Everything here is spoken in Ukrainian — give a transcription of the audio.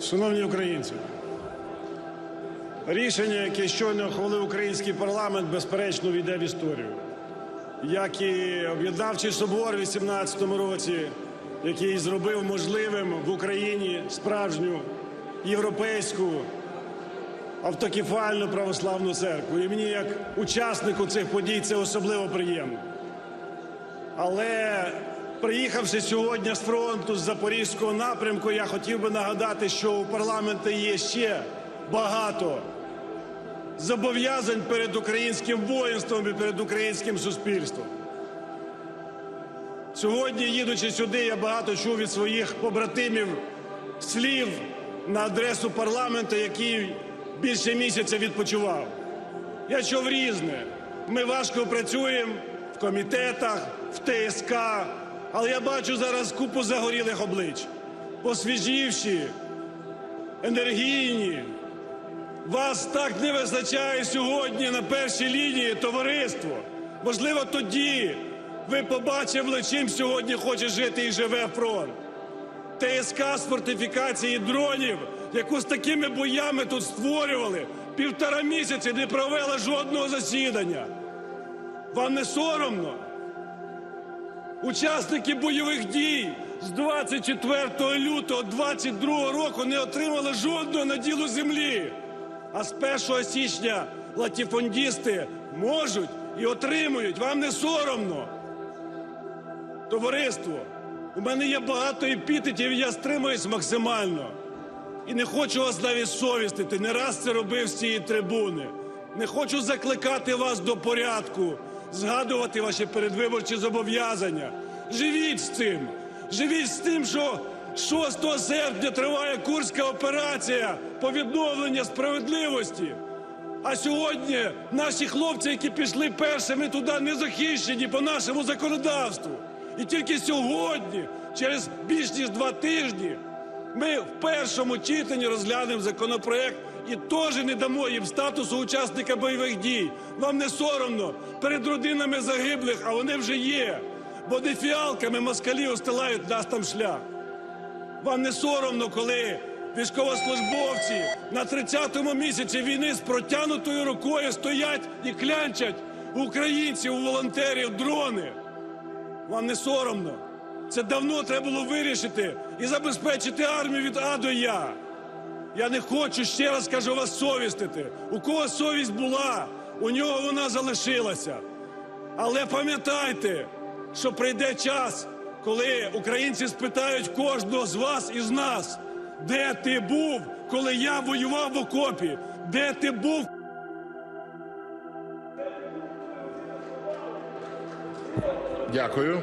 Шановні українці, рішення, яке щойно ухвалив український парламент, безперечно війде в історію. Як і об'єднавчий собор у 18-му році, який зробив можливим в Україні справжню європейську автокефальну православну церкву. І мені, як учаснику цих подій, це особливо приємно. Але приїхавши сьогодні з фронту з запорізького напрямку, я хотів би нагадати, що у парламенті є ще багато зобов'язань перед українським воїнством і перед українським суспільством. Сьогодні, їдучи сюди, я багато чув від своїх побратимів слів на адресу парламенту, який більше місяця відпочивав. Я чув різне. Ми важко працюємо в комітетах, в ТСК, але я бачу зараз купу загорілих облич, посвіжівші, енергійні. Вас так не вистачає сьогодні на першій лінії товариство. Можливо, тоді ви побачили, чим сьогодні хоче жити і живе фронт. ТСК з фортифікації дронів, яку з такими боями тут створювали, півтора місяці не провела жодного засідання. Вам не соромно? Учасники бойових дій з 24 лютого 22 року не отримали жодного наділу землі. А з 1 січня латіфондісти можуть і отримують. Вам не соромно. Товариство, у мене є багато епітетів, я стримуюсь максимально. І не хочу вас навіть совістити. Не раз це робив з цієї трибуни. Не хочу закликати вас до порядку, згадувати ваші передвиборчі зобов'язання. Живіть з цим. Живіть з тим, що 6 серпня триває курська операція по відновленню справедливості. А сьогодні наші хлопці, які пішли першими туди, не захищені по нашому законодавству. І тільки сьогодні, через більш ніж два тижні, ми в першому читанні розглянемо законопроект і теж не дамо їм статусу учасника бойових дій. Вам не соромно перед родинами загиблих, а вони вже є. Бо не фіалками москалі устилають нас там шлях. Вам не соромно, коли військовослужбовці на 30-му місяці війни з протягнутою рукою стоять і клянчать українців, волонтерів дрони. Вам не соромно. Це давно треба було вирішити і забезпечити армію від А до Я. Я не хочу ще раз кажу вас совістити. У кого совість була, у нього вона залишилася. Але пам'ятайте, що прийде час, коли українці спитають кожного з вас і з нас, де ти був, коли я воював в окопі? Де ти був? Дякую.